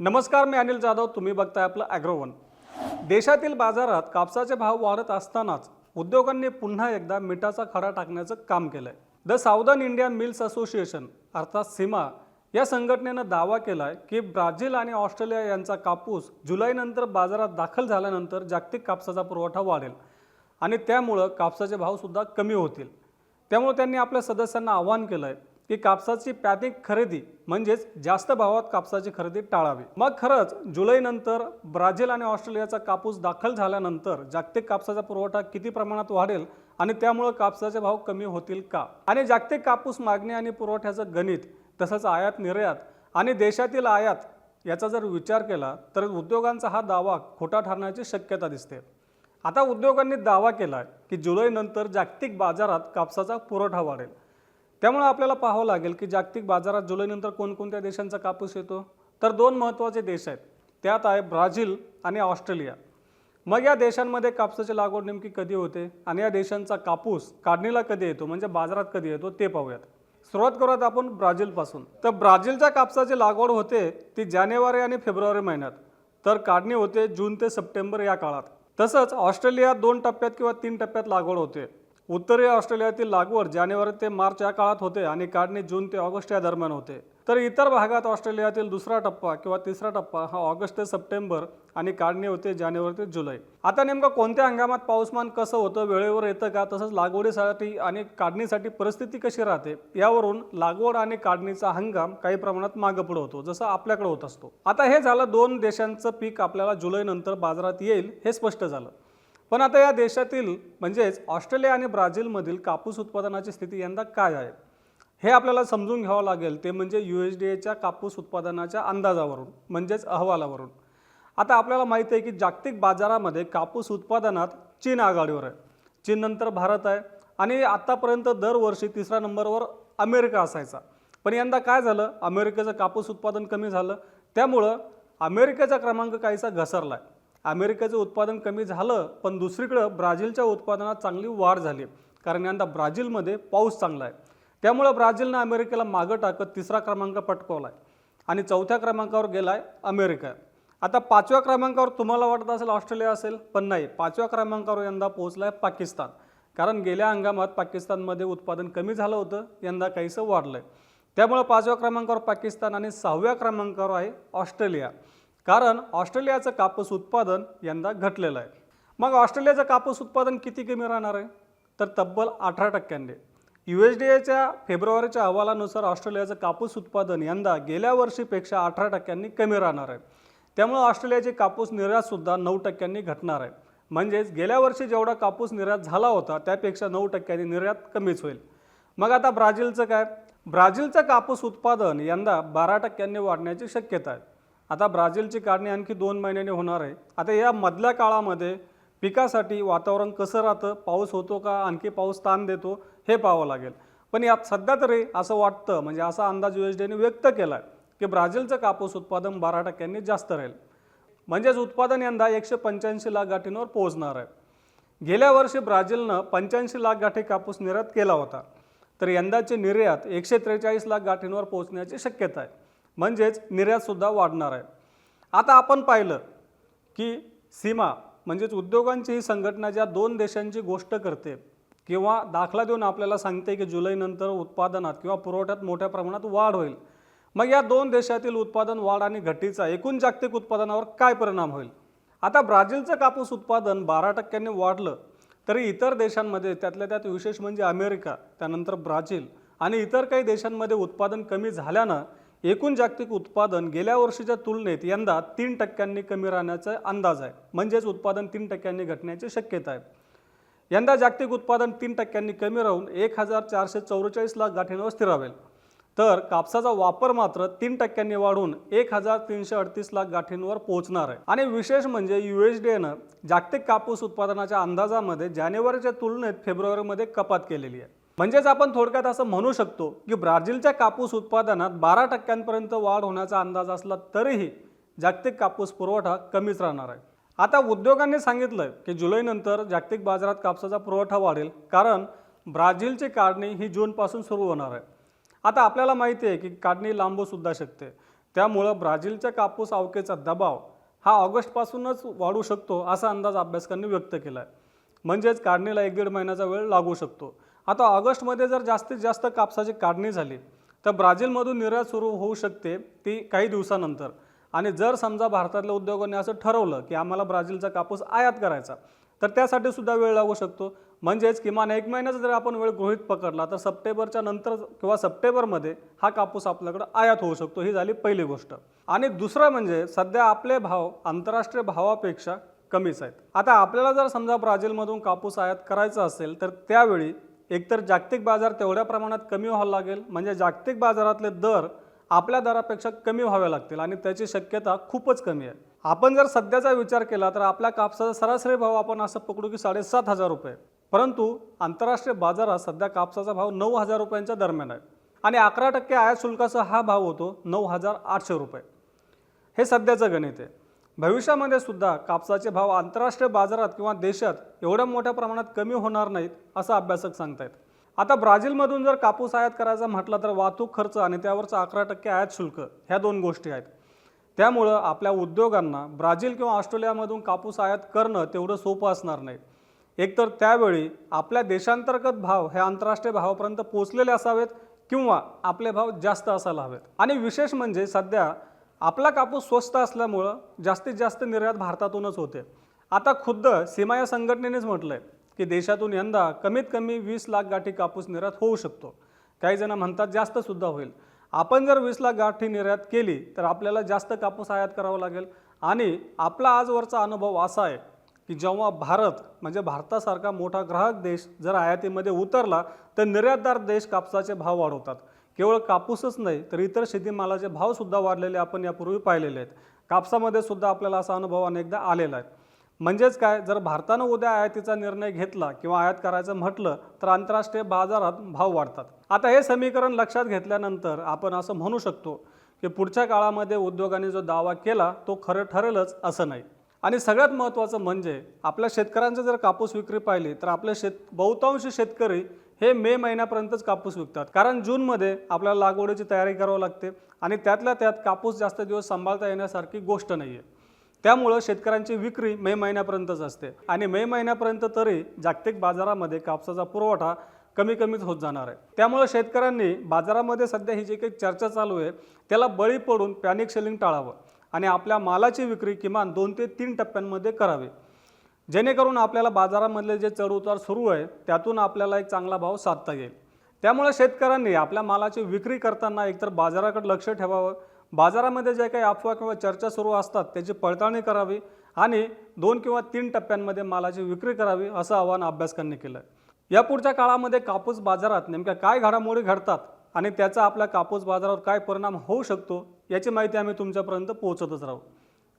नमस्कार मी अनिल जाधव. तुम्ही बघताय आपलं ॲग्रोवन देशातील बाजारात कापसाचे भाव वाढत असतानाच उद्योगांनी पुन्हा एकदा मिठाचा खडा टाकण्याचं काम केलंय. The southern Indian mills association अर्थात सीमा या संघटनेनं दावा केलाय की ब्राझील आणि ऑस्ट्रेलिया यांचा कापूस जुलैनंतर बाजारात दाखल झाल्यानंतर जागतिक कापसाचा पुरवठा वाढेल आणि त्यामुळं कापसाचे भावसुद्धा कमी होतील. त्यामुळे त्यांनी आपल्या सदस्यांना आवाहन केलं आहे की कापसाची पॅकिंग खरेदी म्हणजेच जास्त भावात कापसाची खरेदी टाळावी. मग खरंच जुलैनंतर ब्राझील आणि ऑस्ट्रेलियाचा कापूस दाखल झाल्यानंतर जागतिक कापसाचा पुरवठा किती प्रमाणात वाढेल आणि त्यामुळं कापसाचे भाव कमी होतील का? आणि जागतिक कापूस मागणी आणि पुरवठ्याचं गणित तसंच आयात निर्यात आणि देशातील आयात याचा जर विचार केला तर उद्योगांचा हा दावा खोटा ठरण्याची शक्यता दिसते. आता उद्योगांनी दावा केला आहे की जुलैनंतर जागतिक बाजारात कापसाचा पुरवठा वाढेल. त्यामुळे आपल्याला पाहावं लागेल की जागतिक बाजारात जुलैनंतर कोणकोणत्या देशांचा कापूस येतो? तर दोन महत्त्वाचे देश आहेत. त्यात आहे ब्राझील आणि ऑस्ट्रेलिया. मग या देशांमध्ये कापसाची लागवड नेमकी कधी होते? आणि या देशांचा कापूस काढणीला कधी येतो? म्हणजे बाजारात कधी येतो? ते पाहूयात. सुरुवात करूयात आपण ब्राझीलपासून. तर ब्राझीलच्या कापसाची लागवड होते ती जानेवारी आणि फेब्रुवारी महिन्यात. तर काढणी होते जून ते सप्टेंबर या काळात. तसंच ऑस्ट्रेलियात दोन टप्प्यात किंवा तीन टप्प्यात लागवड होते. उत्तरीय ऑस्ट्रेलियातील लागवड जानेवारी ते मार्च या काळात होते आणि काढणी जून ते ऑगस्ट या दरम्यान होते. तर इतर भागात ऑस्ट्रेलियातील दुसरा टप्पा किंवा तिसरा टप्पा हा ऑगस्ट ते सप्टेंबर आणि काढणी होते जानेवारी ते जुलै. आता नेमकं कोणत्या हंगामात पाऊसमान कसं होतं वेळेवर येतं का तसंच लागवडीसाठी आणि काढणीसाठी परिस्थिती कशी राहते यावरून लागवड आणि काढणीचा हंगाम काही प्रमाणात मागं पुढे होतो जसं आपल्याकडे होत असतो. आता हे झालं दोन देशांचं पीक आपल्याला जुलैनंतर बाजारात येईल हे स्पष्ट झालं. पण आता या देशातील म्हणजेच ऑस्ट्रेलिया आणि ब्राझीलमधील कापूस उत्पादनाची स्थिती यंदा काय आहे? हे आपल्याला समजून घ्यावं लागेल. ते म्हणजे यू एस डी एच्या कापूस उत्पादनाच्या अंदाजावरून म्हणजेच अहवालावरून. आता आपल्याला माहिती आहे की जागतिक बाजारामध्ये कापूस उत्पादनात चीन आघाडीवर आहे. चीननंतर भारत आहे आणि आत्तापर्यंत दरवर्षी तिसऱ्या नंबरवर अमेरिका असायचा. पण यंदा काय झालं? अमेरिकेचं कापूस उत्पादन कमी झालं. त्यामुळं अमेरिकेचा क्रमांक काहीसा घसरला आहे अमेरिकेचं उत्पादन कमी झालं पण दुसरीकडं ब्राझीलच्या उत्पादनात चांगली वाढ झाली. कारण यंदा ब्राझीलमध्ये पाऊस चांगला आहे. त्यामुळं ब्राझीलनं अमेरिकेला मागं टाकत तिसरा क्रमांक पटकवला आहे आणि चौथ्या क्रमांकावर गेला आहे अमेरिका. आता पाचव्या क्रमांकावर तुम्हाला वाटत असेल ऑस्ट्रेलिया असेल पण नाही. पाचव्या क्रमांकावर यंदा पोहोचला आहे पाकिस्तान. कारण गेल्या हंगामात पाकिस्तानमध्ये उत्पादन कमी झालं होतं यंदा काहीसं वाढलं आहे त्यामुळं पाचव्या क्रमांकावर पाकिस्तान आणि सहाव्या क्रमांकावर आहे ऑस्ट्रेलिया. कारण ऑस्ट्रेलियाचं कापूस उत्पादन यंदा घटलेलं आहे. मग ऑस्ट्रेलियाचं कापूस उत्पादन किती कमी राहणार आहे? तर तब्बल अठरा टक्क्यांनी. यू एस डी एच्या फेब्रुवारीच्या अहवालानुसार ऑस्ट्रेलियाचं कापूस उत्पादन यंदा गेल्या वर्षीपेक्षा अठरा टक्क्यांनी कमी राहणार आहे. त्यामुळे ऑस्ट्रेलियाची कापूस निर्यातसुद्धा नऊ टक्क्यांनी घटणार आहे. म्हणजेच गेल्या वर्षी जेवढा कापूस निर्यात झाला होता त्यापेक्षा नऊ टक्क्यांनी निर्यात कमीच होईल. मग आता ब्राझीलचं काय? ब्राझीलचं कापूस उत्पादन यंदा बारा टक्क्यांनी वाढण्याची शक्यता आहे. आता ब्राझीलची काढणी आणखी दोन महिन्याने होणार आहे. आता या मधल्या काळामध्ये पिकासाठी वातावरण कसं राहतं? पाऊस होतो का? आणखी पाऊस ताण देतो? हे पाहावं लागेल. पण यात सध्या तरी असं वाटतं म्हणजे असा अंदाज यू एस डीने व्यक्त केला आहे की ब्राझीलचं कापूस उत्पादन बारा टक्क्यांनी जास्त राहील. म्हणजेच उत्पादन यंदा एकशे पंच्याऐंशी लाख गाठींवर पोहोचणार आहे. गेल्या वर्षी ब्राझीलनं पंच्याऐंशी लाख गाठी कापूस निर्यात केला होता. तर यंदाची निर्यात एकशे त्रेचाळीस लाख गाठींवर पोहोचण्याची शक्यता आहे. म्हणजेच निर्यातसुद्धा वाढणार आहे. आता आपण पाहिलं की सीमा म्हणजेच उद्योगांची ही संघटना ज्या दोन देशांची गोष्ट करते किंवा दाखला देऊन आपल्याला सांगते की जुलैनंतर उत्पादनात किंवा पुरवठ्यात मोठ्या प्रमाणात वाढ होईल. मग या दोन देशातील उत्पादन वाढ आणि घटीचा एकूण जागतिक उत्पादनावर काय परिणाम होईल? आता ब्राझीलचं कापूस उत्पादन बारा टक्क्यांनी वाढलं तरी इतर देशांमध्ये त्यातल्या त्यात विशेष म्हणजे अमेरिका त्यानंतर ब्राझील आणि इतर काही देशांमध्ये उत्पादन कमी झाल्यानं एकूण जागतिक उत्पादन गेल्या वर्षीच्या तुलनेत यंदा तीन टक्क्यांनी कमी राहण्याचा अंदाज आहे. म्हणजेच उत्पादन तीन टक्क्यांनी घटण्याची शक्यता आहे. यंदा जागतिक उत्पादन तीन टक्क्यांनी कमी राहून एक हजार चारशे चौवेचाळीस लाख गाठींवर स्थिरावेल तर कापसाचा वापर मात्र तीन टक्क्यांनी वाढून एक हजार तीनशे अडतीस लाख गाठींवर पोहोचणार आहे. आणि विशेष म्हणजे यू एस डी जागतिक कापूस उत्पादनाच्या अंदाजामध्ये जानेवारीच्या तुलनेत फेब्रुवारीमध्ये कपात केलेली आहे. म्हणजेच आपण थोडक्यात असं म्हणू शकतो की ब्राझीलच्या कापूस उत्पादनात बारा टक्क्यांपर्यंत वाढ होण्याचा अंदाज असला तरीही जागतिक कापूस पुरवठा कमीच राहणार आहे. आता उद्योगांनी सांगितलं की जुलैनंतर जागतिक बाजारात कापसाचा पुरवठा वाढेल कारण ब्राझीलची काढणी ही जूनपासून सुरू होणार आहे. आता आपल्याला माहिती आहे की काढणी लांबूसुद्धा शकते. त्यामुळं ब्राझीलच्या कापूस आवकेचा दबाव हा ऑगस्टपासूनच वाढू शकतो असा अंदाज अभ्यासकांनी व्यक्त केला आहे म्हणजेच काढणीला एक दीड महिन्याचा वेळ लागू शकतो. आता ऑगस्टमध्ये जर जास्तीत जास्त कापसाची काढणी झाली तर ब्राझीलमधून निर्यात सुरू होऊ शकते ती काही दिवसानंतर. आणि जर समजा भारतातल्या उद्योगांनी असं ठरवलं की आम्हाला ब्राझीलचा कापूस आयात करायचा तर त्यासाठी सुद्धा वेळ लागू शकतो. म्हणजेच किमान एक महिन्याचा जर आपण वेळ गृहित पकडला तर सप्टेंबरच्या नंतर किंवा सप्टेंबरमध्ये हा कापूस आपल्याकडे आयात होऊ शकतो. ही झाली पहिली गोष्ट. आणि दुसरं म्हणजे सध्या आपले भाव आंतरराष्ट्रीय भावापेक्षा कमीच आहेत. आता आपल्याला जर समजा ब्राझीलमधून कापूस आयात करायचा असेल तर त्यावेळी एकतर जागतिक बाजार तेवढ्या प्रमाणात कमी व्हायला लागेल. म्हणजे जागतिक बाजारातले दर आपल्या दरापेक्षा कमी व्हावे लागतील आणि त्याची शक्यता खूपच कमी आहे. आपण जर सध्याचा विचार केला तर आपल्या कापसाचा सरासरी भाव आपण असं पकडू की साडेसात हजार रुपये परंतु आंतरराष्ट्रीय बाजारात सध्या कापसाचा भाव नऊ हजार रुपयांच्या दरम्यान आहे. आणि अकरा टक्के आयात शुल्काचा हा भाव होतो नऊ हजार आठशे रुपये. हे सध्याचं गणित आहे. भविष्यामध्ये सुद्धा कापसाचे भाव आंतरराष्ट्रीय बाजारात किंवा देशात एवढ्या मोठ्या प्रमाणात कमी होणार नाहीत असं अभ्यासक सांगतायत. आता ब्राझीलमधून जर कापूस आयात करायचा म्हटलं तर वाहतूक खर्च आणि त्यावरचं अकरा टक्के आयात शुल्क ह्या दोन गोष्टी आहेत. त्यामुळं आपल्या उद्योगांना ब्राझील किंवा ऑस्ट्रेलियामधून कापूस आयात करणं तेवढं सोपं असणार नाही. एकतर त्यावेळी आपल्या देशांतर्गत भाव हे आंतरराष्ट्रीय भावापर्यंत पोहोचलेले असावेत किंवा आपले भाव जास्त असायला हवेत. आणि विशेष म्हणजे सध्या आपला कापूस स्वस्त असल्यामुळं जास्तीत जास्त निर्यात भारतातूनच होते. आता खुद्द सीमा या संघटनेनेच म्हटलं आहे की देशातून यंदा कमीत कमी वीस लाख गाठी कापूस निर्यात होऊ शकतो. काही जण म्हणतात जास्त सुद्धा होईल. आपण जर वीस लाख गाठी निर्यात केली तर आपल्याला जास्त कापूस आयात करावा लागेल. आणि आपला आजवरचा अनुभव असा आहे की जेव्हा भारत म्हणजे भारतासारखा मोठा ग्राहक देश जर आयातीमध्ये उतरला तर निर्यातदार देश कापसाचे भाव वाढवतात. केवळ कापूसच नाही तर इतर शेतीमालाचे भावसुद्धा वाढलेले आपण यापूर्वी पाहिलेले आहेत. कापसामध्ये सुद्धा आपल्याला असा अनुभव अनेकदा आलेला आहे. म्हणजेच काय जर भारतानं उद्या आयातीचा निर्णय घेतला किंवा आयात करायचं म्हटलं तर आंतरराष्ट्रीय बाजारात भाव वाढतात. आता हे समीकरण लक्षात घेतल्यानंतर आपण असं म्हणू शकतो की पुढच्या काळामध्ये उद्योगाने जो दावा केला तो खरं ठरेलच असं नाही. आणि सगळ्यात महत्त्वाचं म्हणजे आपल्या शेतकऱ्यांचं जर कापूस विक्री पाहिली तर आपले शेत बहुतांश शेतकरी हे मे महिन्यापर्यंतच कापूस विकतात. कारण जूनमध्ये आपल्याला लागवडीची तयारी करावी लागते आणि त्यातल्या त्यात कापूस जास्त दिवस सांभाळता येण्यासारखी गोष्ट नाही आहे त्यामुळं शेतकऱ्यांची विक्री मे महिन्यापर्यंतच असते. आणि मे महिन्यापर्यंत तरी जागतिक बाजारामध्ये कापसाचा पुरवठा कमी कमीच होत जाणार आहे. त्यामुळं शेतकऱ्यांनी बाजारामध्ये सध्या ही जी काही चर्चा चालू आहे त्याला बळी पडून पॅनिक सेलिंग टाळावं आणि आपल्या मालाची विक्री किमान दोन ते तीन टप्प्यांमध्ये करावी. जेणेकरून आपल्याला बाजारामधले जे चढउतार सुरू आहे त्यातून आपल्याला एक चांगला भाव साधता येईल. त्यामुळे शेतकऱ्यांनी आपल्या मालाची विक्री करताना एकतर बाजाराकडे लक्ष ठेवावं बाजारामध्ये जे काही अफवा किंवा चर्चा सुरू असतात त्याची पडताळणी करावी आणि दोन किंवा तीन टप्प्यांमध्ये मालाची विक्री करावी असं आवाहन अभ्यासकांनी केलं आहे यापुढच्या काळामध्ये कापूस बाजारात नेमक्या काय घडामोडी घडतात आणि त्याचा आपल्या कापूस बाजारावर काय परिणाम होऊ शकतो याची माहिती आम्ही तुमच्यापर्यंत पोहोचतच राहू.